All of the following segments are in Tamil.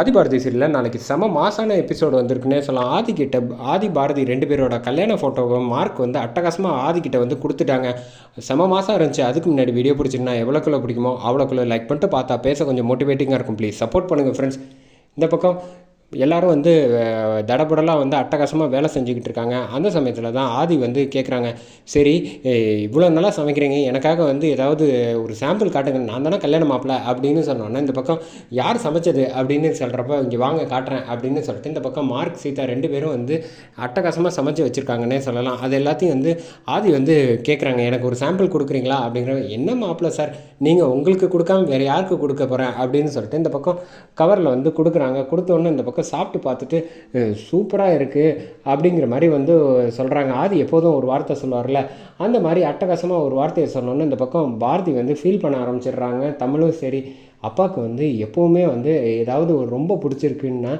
ஆதி பாரதி சீரியலில் நாளைக்கு செம மாசான எபிசோடு வந்திருக்குன்னே சொல்லலாம். ஆதி ஆதி பாரதி ரெண்டு பேரோட கல்யாண ஃபோட்டோவை மார்க் வந்து அட்டகாசமாக ஆதி வந்து கொடுத்துட்டாங்க. செம மாதம் இருந்துச்சு. அதுக்கு முன்னாடி வீடியோ பிடிச்சிருந்தா எவ்வளோக்குள்ளே பிடிக்குமோ அவ்வளோக்குள்ள லைக் பண்ணிட்டு பார்த்தா பேச கொஞ்சம் மோட்டிவேட்டிங்காக இருக்கும். ப்ளீஸ் சப்போர்ட் பண்ணுங்கள் ஃப்ரெண்ட்ஸ் இந்த பக்கம் எல்லாரும் வந்து அஹ், தடபுடலாக வந்து அட்டகாசமாக வேலை செஞ்சுக்கிட்டு இருக்காங்க. அந்த சமயத்தில் தான் ஆதி வந்து கேட்குறாங்க சரி இவ்வளோ நல்லா சமைக்கிறீங்க. எனக்காக வந்து ஏதாவது ஒரு சாம்பிள் காட்டுங்க நான் தானே கல்யாணம் மாப்பிள்ள அப்படின்னு சொன்னோன்னே இந்த பக்கம் யார் சமைச்சது? அப்படின்னு சொல்கிறப்ப இங்கே வாங்க காட்டுறேன். அப்படின்னு சொல்லிட்டு இந்த பக்கம் மார்க் சீதா ரெண்டு பேரும் வந்து அட்டகாசமாக சமைச்சு வச்சுருக்காங்கன்னே சொல்லலாம். அது எல்லாத்தையும் வந்து ஆதி வந்து கேட்குறாங்க எனக்கு ஒரு சாம்பிள் கொடுக்குறீங்களா? அப்படிங்கிற என்ன மாப்பிள்ள சார்? நீங்கள் உங்களுக்கு கொடுக்காம வேறு யாருக்கு கொடுக்க போகிறேன் அப்படின்னு சொல்லிட்டு இந்த பக்கம் கவரில் வந்து கொடுக்குறாங்க. கொடுத்தோன்னே இந்த பக்கம் சாப்பிட்டு பார்த்துட்டு சூப்பராக இருக்குது அப்படிங்கிற மாதிரி வந்து சொல்கிறாங்க ஆதி எப்போதும் ஒரு வார்த்தை சொல்லுவார்ல அந்த மாதிரி அட்டகாசமாக ஒரு வார்த்தையை சொன்னோன்னு இந்த பக்கம் பாரதி வந்து ஃபீல் பண்ண ஆரம்பிச்சிடுறாங்க. தமிழும் சரி அப்பாவுக்கு வந்து எப்போவுமே வந்து ஏதாவது ஒரு ரொம்ப பிடிச்சிருக்குன்னா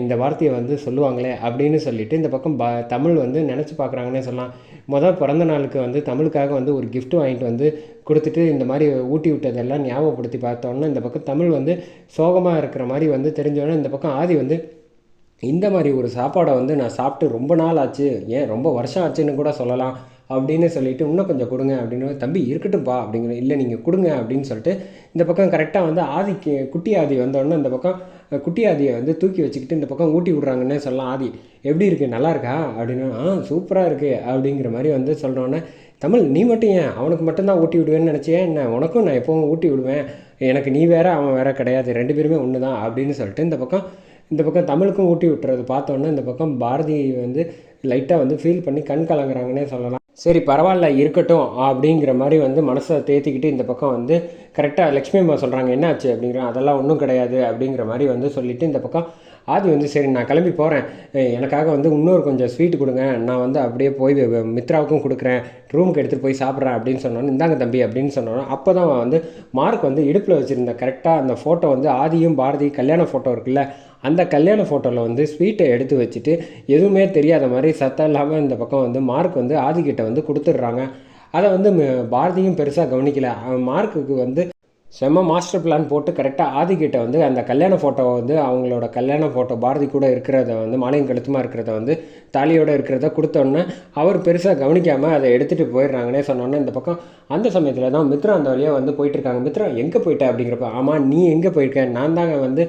இந்த வார்த்தையை வந்து சொல்லுவாங்களே அப்படின்னு சொல்லிட்டு இந்த பக்கம் பா தமிழ் வந்து நினச்சி பார்க்குறாங்கன்னே சொல்லலாம். மொதல் பிறந்த நாளுக்கு வந்து தமிழுக்காக வந்து ஒரு கிஃப்ட் வாங்கிட்டு வந்து கொடுத்துட்டு இந்த மாதிரி ஊட்டி விட்டதெல்லாம் ஞாபகப்படுத்தி பார்த்தோன்னே இந்த பக்கம் தமிழ் வந்து சோகமாக இருக்கிற மாதிரி வந்து தெரிஞ்சோன்னே இந்த பக்கம் ஆதி வந்து இந்த மாதிரி ஒரு சாப்பாடை வந்து நான் சாப்பிட்டு ரொம்ப நாள் ஆச்சு ஏன் ரொம்ப வருஷம் ஆச்சுன்னு கூட சொல்லலாம் அப்படின்னு சொல்லிட்டு இன்னும் கொஞ்சம் கொடுங்க அப்படின்னு தம்பி இருக்கட்டும்ப்பா அப்படிங்கிற இல்லை நீங்கள் கொடுங்க அப்படின்னு சொல்லிட்டு இந்த பக்கம் கரெக்டாக வந்து ஆதிக்கு குட்டி ஆதி வந்தோடனே இந்த பக்கம் குட்டி ஆதியை வந்து தூக்கி வச்சுக்கிட்டு இந்த பக்கம் ஊட்டி விட்றாங்கன்னே சொல்லலாம். ஆதி எப்படி இருக்குது நல்லா இருக்கா? அப்படின்னு ஆ சூப்பராக இருக்குது அப்படிங்கிற மாதிரி வந்து சொல்கிறோன்னே தமிழ் நீ மட்டும் ஏன்? அவனுக்கு மட்டும்தான் ஊட்டி விடுவேன்னு நினச்சியே என்ன? உனக்கும் நான் எப்போவும் ஊட்டி விடுவேன். எனக்கு நீ வேறு அவன் வேறு கிடையாது. ரெண்டு பேருமே ஒன்று தான் அப்படின்னு சொல்லிட்டு இந்த பக்கம் இந்த பக்கம் தமிழுக்கும் ஊட்டி விட்டுறது. பார்த்தோன்னே இந்த பக்கம் பாரதி வந்து லைட்டாக வந்து ஃபீல் பண்ணி கண் கலங்குறாங்கன்னே சொல்லலாம். சரி பரவாயில்ல இருக்கட்டும் அப்படிங்கிற மாதிரி வந்து மனசை தேத்திக்கிட்டு இந்த பக்கம் வந்து கரெக்டாக லக்ஷ்மி அம்மா சொல்கிறாங்க என்னாச்சு அப்படிங்கிற அதெல்லாம் ஒன்றும் கிடையாது அப்படிங்கிற மாதிரி வந்து சொல்லிவிட்டு இந்த பக்கம் ஆதி வந்து சரி நான் கிளம்பி போகிறேன் எனக்காக வந்து இன்னொரு கொஞ்சம் ஸ்வீட் கொடுங்க. நான் வந்து அப்படியே போய் மித்ராவுக்கும் கொடுக்குறேன். ரூமுக்கு எடுத்துகிட்டு போய் சாப்பிட்றேன் அப்படின்னு சொன்னோன்னு இந்தாங்க தம்பி அப்படின்னு சொன்னோம் அப்போ தான் வந்து மார்க் வந்து இடுப்பில் வச்சுருந்த கரெக்டாக அந்த ஃபோட்டோ வந்து ஆதியும் பாரதி கல்யாண ஃபோட்டோ இருக்குல்ல அந்த கல்யாண ஃபோட்டோவில் வந்து ஸ்வீட்டை எடுத்து வச்சுட்டு எதுவுமே தெரியாத மாதிரி சத்தம் இல்லாமல் இந்த பக்கம் வந்து மார்க் வந்து ஆதிக்கிட்ட வந்து கொடுத்துட்றாங்க. அதை வந்து ம- பாரதியும் பெருசாக கவனிக்கலை. மார்க்குக்கு வந்து செம்ம மாஸ்டர் பிளான் போட்டு கரெக்டாக ஆதிக்கிட்ட வந்து அந்த கல்யாண ஃபோட்டோவை வந்து அவங்களோட கல்யாண ஃபோட்டோ பாரதி கூட இருக்கிறத வந்து மாலையும் கழுத்துமா இருக்கிறத வந்து தாலியோட இருக்கிறத கொடுத்தோன்னே அவர் பெருசாக கவனிக்காமல் அதை எடுத்துகிட்டு போயிடுறாங்கன்னே சொன்னோன்னே இந்த பக்கம் அந்த சமயத்தில் தான் மித்ரா அந்த வழியாக வந்து போயிட்டுருக்காங்க மித்ரா எங்கே போயிட்ட? அப்படிங்கிறப்ப ஆமாம் நீ எங்கே போயிருக்க? நான் தாங்க வந்து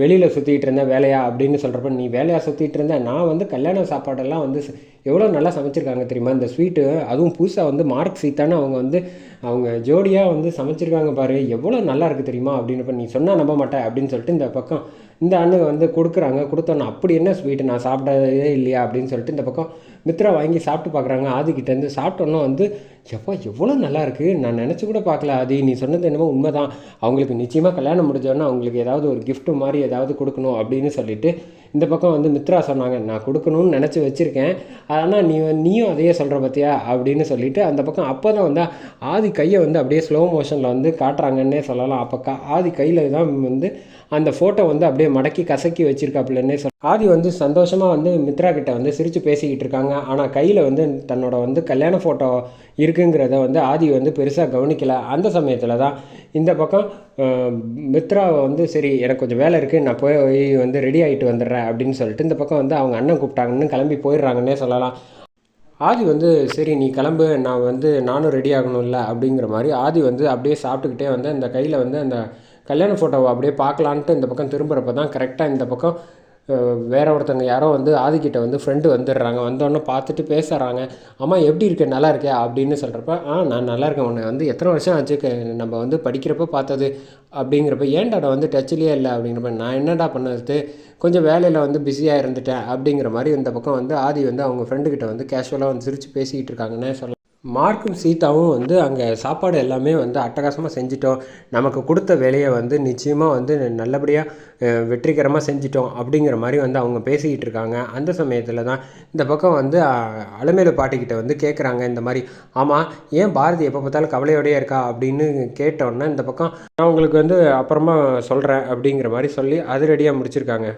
வெளியில் சுற்றிட்டு இருந்தேன் வேலையா அப்படின்னு சொல்கிறப்ப நீ வேலையாக சுற்றிட்டு இருந்தேன் நான் வந்து கல்யாண சாப்பாடெல்லாம் வந்து எவ்வளோ நல்லா சமைச்சிருக்காங்க தெரியுமா? இந்த ஸ்வீட்டு அதுவும் புதுசாக வந்து மார்க் சீத்தான அவங்க வந்து அவங்க ஜோடியாக வந்து சமைச்சிருக்காங்க பாரு எவ்வளோ நல்லா இருக்குது தெரியுமா? அப்படின்னப்ப நீ சொன்னால் நம்ப மாட்டேன் அப்படின்னு சொல்லிட்டு இந்த பக்கம் இந்த அண்ணன் வந்து கொடுக்குறாங்க. கொடுத்தோன்னே அப்படி என்ன ஸ்வீட்டு நான் சாப்பிட்டதே இல்லையா? அப்படின்னு சொல்லிட்டு இந்த பக்கம் மித்ரா வாங்கி சாப்பிட்டு பார்க்குறாங்க ஆதிக்கிட்டேருந்து சாப்பிட்டோன்னே வந்து எப்பா எவ்வளோ நல்லா இருக்குது நான் நினச்சி கூட பார்க்கல ஆதி. நீ சொன்னது என்னமோ உண்மைதான். அவங்களுக்கு நிச்சயமாக கல்யாணம் முடிஞ்சோன்னா அவங்களுக்கு ஏதாவது ஒரு கிஃப்ட்டு மாதிரி ஏதாவது கொடுக்கணும் அப்படின்னு சொல்லிட்டு இந்த பக்கம் வந்து மித்ரா சொன்னாங்க நான் கொடுக்கணும்னு நினச்சி வச்சுருக்கேன். ஆனால் நீ நீயும் அதையே சொல்கிற பார்த்தியா அப்படின்னு சொல்லிட்டு அந்த பக்கம் அப்போ தான் வந்து ஆதி கையை வந்து அப்படியே ஸ்லோ மோஷனில் வந்து காட்டுறாங்கன்னே சொல்லலாம். அப்போ கா ஆதி கையில் தான் வந்து அந்த ஃபோட்டோ வந்து அப்படியே மடக்கி கசக்கி வச்சுருக்காப்புலன்னே சொல் ஆதி வந்து சந்தோஷமாக வந்து மித்ரா கிட்ட வந்து சிரித்து பேசிக்கிட்டு இருக்காங்க. ஆனால் கையில் வந்து தன்னோட வந்து கல்யாண ஃபோட்டோ இருக்குங்கிறத வந்து ஆதி வந்து பெருசாக கவனிக்கலை. அந்த சமயத்தில் தான் இந்த பக்கம் மித்ராவை வந்து சரி எனக்கு கொஞ்சம் வேலை இருக்குது நான் போய் வந்து ரெடி ஆகிட்டு வந்துடுறேன் அப்படின்னு சொல்லிட்டு இந்த பக்கம் வந்து அவங்க அண்ணன் கூப்பிட்டாங்கன்னு கிளம்பி போயிடுறாங்கன்னே சொல்லலாம். ஆதி வந்து சரி நீ கிளம்பு நான் வந்து நானும் ரெடி ஆகணும்ல அப்படிங்கிற மாதிரி ஆதி வந்து அப்படியே சாப்பிட்டுக்கிட்டே வந்து அந்த கையில் வந்து அந்த கல்யாண ஃபோட்டோவை அப்படியே பார்க்கலான்ட்டு இந்த பக்கம் திரும்புகிறப்ப தான் கரெக்டாக இந்த பக்கம் வேற ஒருத்தங்க யாரோ வந்து ஆதிக்கிட்ட வந்து ஃப்ரெண்டு வந்துடுறாங்க. வந்தோடனே பார்த்துட்டு பேசுகிறாங்க அம்மா எப்படி இருக்க? நல்லா இருக்கே அப்படின்னு சொல்கிறப்ப ஆ நான் நல்லா இருக்கேன். உன்னை வந்து எத்தனை வருஷம் ஆச்சு? நம்ம வந்து படிக்கிறப்ப பார்த்தது. அப்படிங்கிறப்ப ஏன்டாடா வந்து டச்சிலேயே இல்லை? அப்படிங்கிறப்ப நான் என்னடா பண்ணது? கொஞ்சம் வேலையில் வந்து பிஸியாக இருந்துட்டேன். அப்படிங்கிற மாதிரி இந்த பக்கம் வந்து ஆதி வந்து அவங்க ஃப்ரெண்டுக்கிட்ட வந்து கேஷுவலாக வந்து சிரித்து பேசிக்கிட்டு இருக்காங்கன்னே சொல்லலாம். மார்க்கும் சீதாவும் வந்து அங்கே சாப்பாடு எல்லாமே வந்து அட்டகாசமாக செஞ்சிட்டோம். நமக்கு கொடுத்த வேலையை வந்து நிச்சயமாக வந்து நல்லபடியாக வெற்றிகரமாக செஞ்சிட்டோம் அப்படிங்கிற மாதிரி வந்து அவங்க பேசிக்கிட்டு இருக்காங்க. அந்த சமயத்தில் தான் இந்த பக்கம் வந்து அலமேலு பாட்டிக்கிட்ட வந்து கேட்குறாங்க இந்த மாதிரி ஆமாம் ஏன் பாரதி எப்போ பார்த்தாலும் கவலையோடயே இருக்கா? அப்படின்னு கேட்டோன்னே இந்த பக்கம் நான் உங்களுக்கு வந்து அப்புறமா சொல்கிறேன் அப்படிங்கிற மாதிரி சொல்லி அதிரடியாக முடிச்சிருக்காங்க.